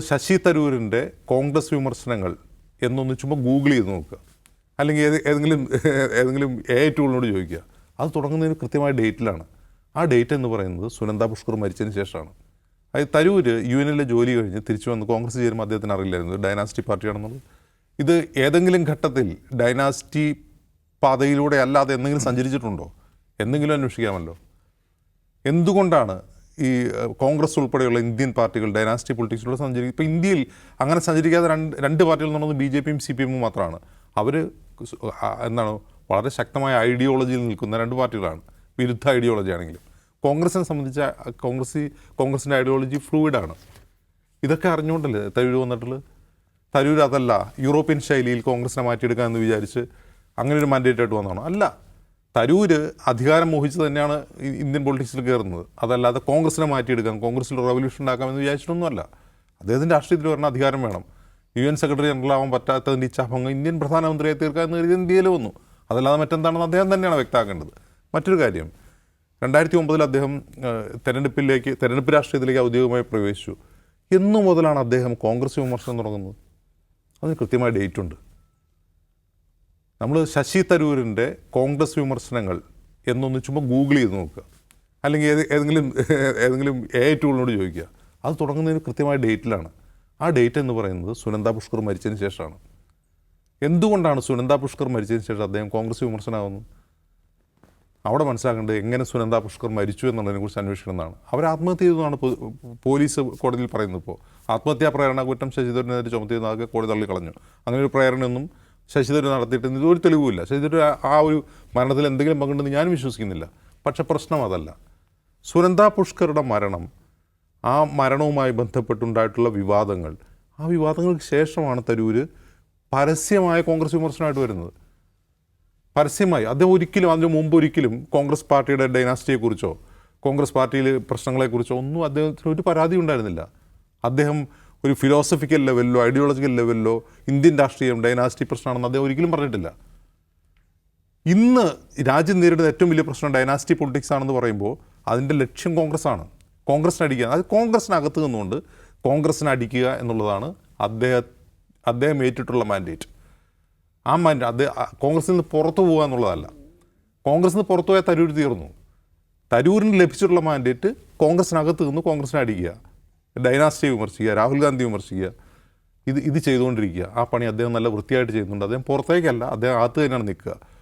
ശശി തരൂരിന്റെ കോൺഗ്രസ് വിമർശനങ്ങൾ എന്നൊന്ന് ചുമ്മാ ഗൂഗിൾ ചെയ്ത് നോക്കുക. അല്ലെങ്കിൽ ഏത് ഏതെങ്കിലും ഏതെങ്കിലും എ ടൂളിനോട് ചോദിക്കുക. അത് തുടങ്ങുന്നതിന് കൃത്യമായ ഡേറ്റിലാണ്. ആ ഡേറ്റ് എന്ന് പറയുന്നത് സുനന്ദ പുഷ്കർ മരിച്ചതിന് ശേഷമാണ്. അത് തരൂർ യു എനിലെ ജോലി കഴിഞ്ഞ് തിരിച്ചു വന്ന് കോൺഗ്രസ് ചേരുമ്പോൾ അദ്ദേഹത്തിന് അറിയില്ലായിരുന്നു. ഡൈനാസ്റ്റി പാർട്ടിയാണെന്നുള്ളത്. ഇത് ഏതെങ്കിലും ഘട്ടത്തിൽ ഡൈനാസ്റ്റി പാതയിലൂടെ അല്ലാതെ എന്തെങ്കിലും സഞ്ചരിച്ചിട്ടുണ്ടോ? എന്തെങ്കിലും അന്വേഷിക്കാമല്ലോ. എന്തുകൊണ്ടാണ് ഈ കോൺഗ്രസ് ഉൾപ്പെടെയുള്ള ഇന്ത്യൻ പാർട്ടികൾ ഡൈനാസ്റ്റി പൊളിറ്റിക്സിലൂടെ സഞ്ചരിക്കും ഇപ്പോൾ ഇന്ത്യയിൽ അങ്ങനെ സഞ്ചരിക്കാതെ രണ്ട് രണ്ട് പാർട്ടികൾ പറയുന്നത് ബി ജെ പിയും സി പി എമ്മും മാത്രമാണ്. അവർ എന്താണ് വളരെ ശക്തമായ ഐഡിയോളജിയിൽ നിൽക്കുന്ന രണ്ട് പാർട്ടികളാണ്. വിരുദ്ധ ഐഡിയോളജി ആണെങ്കിലും. കോൺഗ്രസിനെ സംബന്ധിച്ച കോൺഗ്രസ് കോൺഗ്രസിന്റെ ഐഡിയോളജി ഫ്ലൂയിഡാണ് ഇതൊക്കെ അറിഞ്ഞുകൊണ്ടല്ലേ തരൂർ വന്നിട്ടുള്ളത്? തരൂർ അതല്ല യൂറോപ്യൻ ശൈലിയിൽ കോൺഗ്രസിനെ മാറ്റിയെടുക്കാമെന്ന് വിചാരിച്ച് അങ്ങനെ ഒരു മാൻഡേറ്റ് ആയിട്ട് വന്നതാണോ? അല്ല. തരൂര് അധികാരം മോഹിച്ച് തന്നെയാണ് ഇന്ത്യൻ പൊളിറ്റിക്സിൽ കയറുന്നത്. അതല്ലാതെ കോൺഗ്രസിനെ മാറ്റിയെടുക്കാം കോൺഗ്രസിൽ റവല്യൂഷൻ ഉണ്ടാക്കാമെന്ന് വിചാരിച്ചിട്ടൊന്നുമല്ല. അദ്ദേഹത്തിന്റെ രാഷ്ട്രീയത്തിൽ പറഞ്ഞ അധികാരം വേണം. യു എൻ സെക്രട്ടറി ജനറൽ ആവാൻ പറ്റാത്തതിന്റെ ഇച്ഛാഭംഗം ഇന്ത്യൻ പ്രധാനമന്ത്രിയെ തീർക്കാൻ എന്ന് കരുതി ഇന്ത്യയിൽ വന്നു. അതല്ലാതെ മറ്റെന്താണെന്ന് അദ്ദേഹം തന്നെയാണ് വ്യക്തമാക്കേണ്ടത്. മറ്റൊരു കാര്യം രണ്ടായിരത്തി ഒമ്പതിൽ അദ്ദേഹം തെരഞ്ഞെടുപ്പിലേക്ക് തെരഞ്ഞെടുപ്പ് രാഷ്ട്രീയത്തിലേക്ക് ഔദ്യോഗികമായി പ്രവേശിച്ചു. എന്നു മുതലാണ് അദ്ദേഹം കോൺഗ്രസ് വിമർശനം തുടങ്ങുന്നത്. അതിന് കൃത്യമായ ഡേറ്റ് ഉണ്ട് നമ്മൾ ശശി തരൂരിന്റെ കോൺഗ്രസ് വിമർശനങ്ങൾ എന്നൊന്ന് ചുമ്മാ ഗൂഗിൾ ചെയ്ത് നോക്കുക. അല്ലെങ്കിൽ ഏത് ഏതെങ്കിലും ഏതെങ്കിലും എ ടൂളിനോട് ചോദിക്കുക. അത് തുടങ്ങുന്നതിന് കൃത്യമായ ഡേറ്റിലാണ് ആ ഡേറ്റ് എന്ന് പറയുന്നത് സുനന്ദ പുഷ്കർ മരിച്ചതിന് ശേഷമാണ്. എന്തുകൊണ്ടാണ് സുനന്ദ പുഷ്കർ മരിച്ചതിന് ശേഷം അദ്ദേഹം കോൺഗ്രസ് വിമർശനമാകുന്നത് അവിടെ മനസ്സിലാക്കേണ്ടത് എങ്ങനെ സുനന്ദ പുഷ്കർ മരിച്ചു എന്നുള്ളതിനെക്കുറിച്ച് അന്വേഷിക്കണമെന്നാണ് അവർ ആത്മഹത്യ ചെയ്തതാണ് പോലീസ് കോടതിയിൽ പറയുന്നത് ഇപ്പോൾ ആത്മഹത്യാ പ്രേരണ കുറ്റം ശശിധരനെതിരെ ചുമത്തിയെന്നാകെ കോടതി തള്ളി കളഞ്ഞു. അങ്ങനെ ഒരു പ്രേരണയൊന്നും ശശിധരൻ നടത്തിയിട്ട് ഇതൊരു തെളിവുമില്ല. ശശിധരൻ ആ- ആ ഒരു മരണത്തിൽ എന്തെങ്കിലും പങ്കുണ്ടെന്ന് ഞാൻ വിശ്വസിക്കുന്നില്ല. പക്ഷെ പ്രശ്നം അതല്ല. സുനന്ദ പുഷ്കറുടെ മരണം ആ മരണവുമായി ബന്ധപ്പെട്ടുണ്ടായിട്ടുള്ള വിവാദങ്ങൾ ആ വിവാദങ്ങൾക്ക് ശേഷമാണ് തരൂര് പരസ്യമായ കോൺഗ്രസ് വിമർശനമായിട്ട് വരുന്നത്. പരസ്യമായി. അദ്ദേഹം ഒരിക്കലും അതിന് മുമ്പ് ഒരിക്കലും കോൺഗ്രസ് പാർട്ടിയുടെ ഡൈനാസ്റ്റിയെക്കുറിച്ചോ കോൺഗ്രസ് പാർട്ടിയിലെ പ്രശ്നങ്ങളെക്കുറിച്ചോ ഒന്നും അദ്ദേഹത്തിന് ഒരു പരാതി ഉണ്ടായിരുന്നില്ല അദ്ദേഹം ഒരു ഫിലോസഫിക്കൽ ലെവലിലോ ഐഡിയോളജിക്കൽ ലെവലിലോ ഇന്ത്യൻ രാഷ്ട്രീയം ഡൈനാസ്റ്റി പ്രശ്നമാണെന്ന് അദ്ദേഹം ഒരിക്കലും പറഞ്ഞിട്ടില്ല. ഇന്ന് രാജ്യം നേരിടുന്ന ഏറ്റവും വലിയ പ്രശ്നം ഡൈനാസ്റ്റി പൊളിറ്റിക്സ് ആണെന്ന് പറയുമ്പോൾ അതിന്റെ ലക്ഷ്യം കോൺഗ്രസ് ആണ് കോൺഗ്രസിനെ അടിക്കുക. അത് കോൺഗ്രസിനകത്ത് നിന്നുകൊണ്ട് കോൺഗ്രസിനെ അടിക്കുക എന്നുള്ളതാണ് അദ്ദേഹം അദ്ദേഹം ഏറ്റിട്ടുള്ള മാൻഡേറ്റ് ആ മാൻഡേറ്റ് അദ്ദേഹം കോൺഗ്രസിൽ നിന്ന് പുറത്തു പോകുക എന്നുള്ളതല്ല. കോൺഗ്രസ്സിൽ നിന്ന് പുറത്തു പോയാൽ തരൂർ തീർന്നു. തരൂരിന് ലഭിച്ചിട്ടുള്ള മാൻഡേറ്റ് കോൺഗ്രസിനകത്ത് നിന്ന് കോൺഗ്രസിനെ അടിക്കുക. ഡൈനാസ്റ്റിയെ വിമർശിക്കുക രാഹുൽ ഗാന്ധി വിമർശിക്കുക ഇത് ഇത് ചെയ്തുകൊണ്ടിരിക്കുക. ആ പണി അദ്ദേഹം നല്ല വൃത്തിയായിട്ട് ചെയ്യുന്നുണ്ട്. അദ്ദേഹം പുറത്തേക്കല്ല അദ്ദേഹം അകത്ത് തന്നെയാണ് നിൽക്കുക.